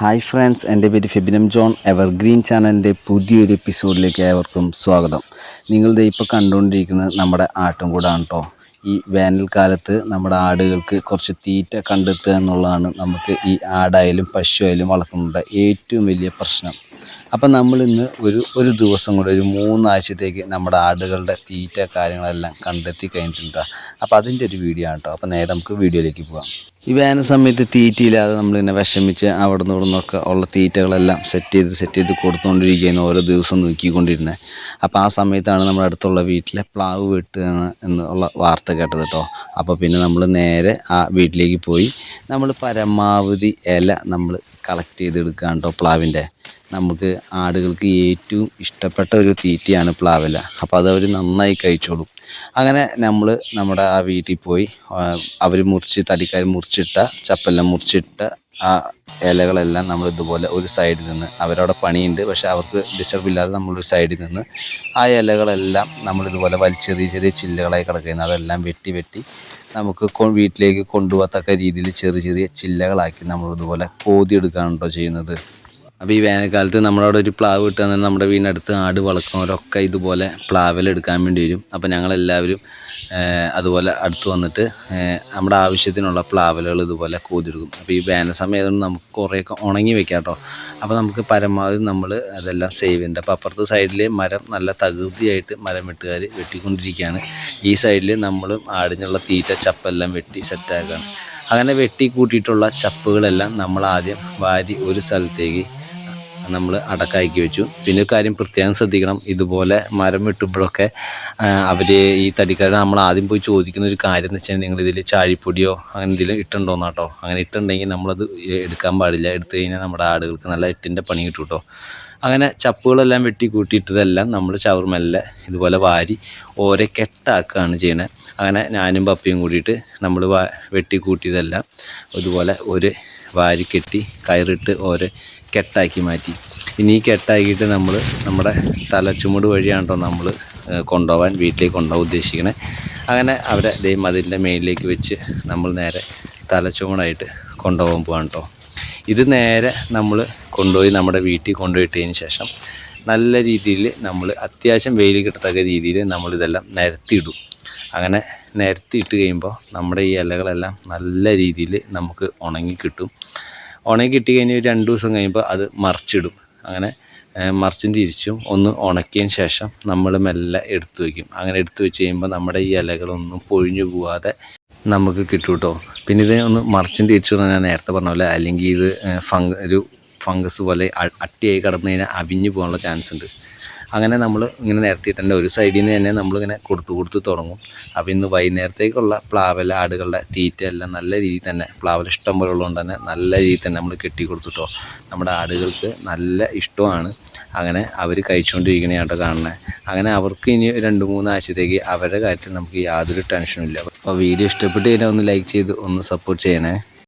Hi friends എന്റെ പേര് ഫെബിനം John. Evergreen ചാനലിന്റെ പുതിയൊരു എപ്പിസോഡിലേക്ക് ഏവർക്കും സ്വാഗതം. നിങ്ങളിത് ഇപ്പോൾ കണ്ടുകൊണ്ടിരിക്കുന്നത് നമ്മുടെ ആട്ടുംകൂടാണ് കേട്ടോ ഈ വേനൽക്കാലത്ത് നമ്മുടെ ആടുകൾക്ക് കുറച്ച് തീറ്റ കണ്ടെത്തുക എന്നുള്ളതാണ് നമുക്ക് ഈ ആടായാലും പശു ആയാലും വളർത്തുന്നതിന്റെ ഏറ്റവും വലിയ പ്രശ്നം. അപ്പം നമ്മൾ ഇന്ന് ഒരു ഒരു ദിവസം കൂടെ ഒരു മൂന്നാഴ്ചത്തേക്ക് നമ്മുടെ ആടുകളുടെ തീറ്റ കാര്യങ്ങളെല്ലാം കണ്ടെത്തി കഴിഞ്ഞിട്ടുണ്ട്? അപ്പോൾ അതിന്റെ ഒരു വീഡിയോ ആണ് കേട്ടോ അപ്പോൾ നേരെ നമുക്ക് വീഡിയോയിലേക്ക് പോകാം ഈ വേനൽ സമയത്ത് തീറ്റയില്ലാതെ നമ്മളിങ്ങനെ വിഷമിച്ച് അവിടെ നിന്ന് ഇവിടെ നിന്നൊക്കെ ഉള്ള തീറ്റകളെല്ലാം സെറ്റ് ചെയ്ത് സെറ്റ് ചെയ്ത് കൊടുത്തുകൊണ്ടിരിക്കുകയാണ് ഓരോ ദിവസം നോക്കിക്കൊണ്ടിരുന്നത് അപ്പോൾ ആ സമയത്താണ് നമ്മുടെ അടുത്തുള്ള വീട്ടിലെ പ്ലാവ് വെട്ടുക എന്നുള്ള വാർത്ത കേട്ടത് കേട്ടോ അപ്പോൾ പിന്നെ നമ്മൾ നേരെ ആ വീട്ടിലേക്ക് പോയി നമ്മൾ പരമാവധി ഇല നമ്മൾ കളക്ട് ചെയ്തെടുക്കുകയാണ് കേട്ടോ പ്ലാവിന്റെ. നമുക്ക് ആടുകൾക്ക് ഏറ്റവും ഇഷ്ടപ്പെട്ട ഒരു തീറ്റയാണ് പ്ലാവില. അപ്പോൾ അത് അവർ നന്നായി കഴിച്ചോളും. അങ്ങനെ നമ്മൾ നമ്മുടെ ആ വീട്ടിൽ പോയി അവർ മുറിച്ച് തടിക്കാർ മുറിച്ചിട്ട ചപ്പെല്ലാം മുറിച്ചിട്ട ആ ഇലകളെല്ലാം നമ്മൾ ഇതുപോലെ ഒരു സൈഡിൽ നിന്ന് അവരവിടെ പണിയുണ്ട് പക്ഷേ അവർക്ക് ഡിസ്റ്റർബ് ഇല്ലാതെ നമ്മളൊരു സൈഡിൽ നിന്ന് ആ ഇലകളെല്ലാം നമ്മളിതുപോലെ ഇതുപോലെ ചെറിയ ചെറിയ ചില്ലകളായി കിടക്കുന്നത് അതെല്ലാം വെട്ടി വെട്ടി നമുക്ക് വീട്ടിലേക്ക് കൊണ്ടുപോകത്തക്ക രീതിയിൽ ചെറിയ ചെറിയ ചില്ലകളാക്കി നമ്മളിതുപോലെ കോതിയെടുക്കാനുണ്ടോ ചെയ്യുന്നത്. അപ്പോൾ ഈ വേനൽക്കാലത്ത് നമ്മളവിടെ ഒരു പ്ലാവ് കിട്ടുക നമ്മുടെ വീടിനടുത്ത് ആട് വളർത്തുന്നവരൊക്കെ ഇതുപോലെ പ്ലാവിലെടുക്കാൻ വേണ്ടി വരും. അപ്പോൾ ഞങ്ങളെല്ലാവരും അതുപോലെ അടുത്ത് വന്നിട്ട് നമ്മുടെ ആവശ്യത്തിനുള്ള പ്ലാവലുകൾ ഇതുപോലെ കോതിയെടുക്കും അപ്പോൾ ഈ വേനൽ സമയത്തുകൊണ്ട് നമുക്ക് കുറേയൊക്കെ ഉണങ്ങി വെക്കാം കേട്ടോ. അപ്പോൾ നമുക്ക് പരമാവധി നമ്മൾ അതെല്ലാം സേവ് ചെയ്യുന്നുണ്ട്. അപ്പോൾ അപ്പുറത്തെ സൈഡിൽ മരം നല്ല തകൃതിയായിട്ട് മരം വെട്ടുകാർ വെട്ടിക്കൊണ്ടിരിക്കുകയാണ്. ഈ സൈഡിൽ നമ്മളും ആടിനുള്ള തീറ്റ ചപ്പെല്ലാം വെട്ടി സെറ്റാക്കുകയാണ് അങ്ങനെ വെട്ടി കൂട്ടിയിട്ടുള്ള ചപ്പുകളെല്ലാം നമ്മൾ ആദ്യം വാരി ഒരു സ്ഥലത്തേക്ക് നമ്മൾ അടക്കാക്കി വെച്ചു. പിന്നെ കാര്യം പ്രത്യേകം ശ്രദ്ധിക്കണം. ഇതുപോലെ മരം വെട്ടുമ്പോഴൊക്കെ അവർ ഈ തടിക്കാരൻ നമ്മൾ ആദ്യം പോയി ചോദിക്കുന്ന ഒരു കാര്യം എന്ന് വെച്ചാൽ നിങ്ങൾ ഇതിൽ ചാഴിപ്പൊടിയോ അങ്ങനെ എന്തെങ്കിലും ഇട്ടുണ്ടോന്ന് കേട്ടോ അങ്ങനെ ഇട്ടുണ്ടെങ്കിൽ നമ്മളത് എടുക്കാൻ പാടില്ല. എടുത്തു കഴിഞ്ഞാൽ നമ്മുടെ ആടുകൾക്ക് നല്ല എട്ടിന്റെ പണി കിട്ടും കേട്ടോ അങ്ങനെ ചപ്പുകളെല്ലാം വെട്ടി കൂട്ടിയിട്ടതെല്ലാം നമ്മൾ ചവർമെല്ലെ ഇതുപോലെ വാരി ഓരോ കെട്ടാക്കുകയാണ് ചെയ്യണത് അങ്ങനെ ഞാനും പപ്പിയും കൂടിയിട്ട് നമ്മൾ വെട്ടി കൂട്ടിയതെല്ലാം ഇതുപോലെ ഒരു വാരി കെട്ടി കയറിട്ട് ഓരെ കെട്ടാക്കി മാറ്റി. ഇനി ഈ കെട്ടാക്കിയിട്ട് നമ്മൾ നമ്മുടെ തലച്ചുമട് വഴിയാണ് കേട്ടോ നമ്മൾ കൊണ്ടുപോകാൻ വീട്ടിലേക്ക് കൊണ്ടുപോകാൻ ഉദ്ദേശിക്കണേ. അങ്ങനെ അവരെ ദൈവം അതിന്റെ മേലിലേക്ക് വെച്ച് നമ്മൾ നേരെ തലച്ചുമടായിട്ട് കൊണ്ടുപോകാൻ പോവാണ് കേട്ടോ ഇത് നേരെ നമ്മൾ കൊണ്ടുപോയി നമ്മുടെ വീട്ടിൽ കൊണ്ടുപോയിട്ടതിന് ശേഷം നല്ല രീതിയിൽ നമ്മൾ അത്യാവശ്യം വെയിൽ കിട്ടത്തക്ക രീതിയിൽ നമ്മളിതെല്ലാം നിരത്തിയിടും. അങ്ങനെ നിരത്തിയിട്ട് കഴിയുമ്പോൾ നമ്മുടെ ഈ ഇലകളെല്ലാം നല്ല രീതിയിൽ നമുക്ക് ഉണങ്ങി കിട്ടും. ഉണങ്ങി കിട്ടി കഴിഞ്ഞ് ഒരു രണ്ട് ദിവസം കഴിയുമ്പോൾ അത് മറിച്ചിടും. അങ്ങനെ മറിച്ചും തിരിച്ചും ഒന്ന് ഉണക്കിയതിന് ശേഷം നമ്മൾ മെല്ലെ എടുത്തു വയ്ക്കും. അങ്ങനെ എടുത്തു വെച്ച് കഴിയുമ്പോൾ നമ്മുടെ ഈ ഇലകളൊന്നും പൊഴിഞ്ഞു പോവാതെ നമുക്ക് കിട്ടും കേട്ടോ. പിന്നെ ഇത് ഒന്ന് മറിച്ചും തിരിച്ചു ഞാൻ നേരത്തെ പറഞ്ഞ പോലെ അല്ലെങ്കിൽ ഇത് ഫംഗ് ഒരു ഫംഗസ് പോലെ അട്ടിയായി കിടന്നു കഴിഞ്ഞാൽ അവിഞ്ഞു പോകാനുള്ള ചാൻസ് ഉണ്ട്. അങ്ങനെ നമ്മൾ ഇങ്ങനെ നിരത്തിയിട്ടുണ്ട് ഒരു സൈഡിൽ നിന്ന് തന്നെ നമ്മളിങ്ങനെ കൊടുത്തു കൊടുത്ത് തുടങ്ങും. അപ്പോൾ ഇന്ന് വൈകുന്നേരത്തേക്കുള്ള പ്ലാവല ആടുകളുടെ തീറ്റ എല്ലാം നല്ല രീതിയിൽ തന്നെ പ്ലാവല ഇഷ്ടം പോലെ ഉള്ളതുകൊണ്ട് തന്നെ നല്ല രീതിയിൽ തന്നെ നമ്മൾ കെട്ടി കൊടുത്തിട്ടോ നമ്മുടെ ആടുകൾക്ക് നല്ല ഇഷ്ടമാണ്. അങ്ങനെ അവർ കഴിച്ചുകൊണ്ടിരിക്കണേട്ടോ കാണണേ അങ്ങനെ അവർക്ക് ഇനി രണ്ട് മൂന്ന് ആഴ്ചത്തേക്ക് അവരുടെ കാര്യത്തിൽ നമുക്ക് യാതൊരു ടെൻഷനും ഇല്ല. അപ്പോൾ വീഡിയോ ഇഷ്ടപ്പെട്ട് കഴിഞ്ഞാൽ ഒന്ന് ലൈക്ക് ചെയ്ത് ഒന്ന് സപ്പോർട്ട് ചെയ്യണേ.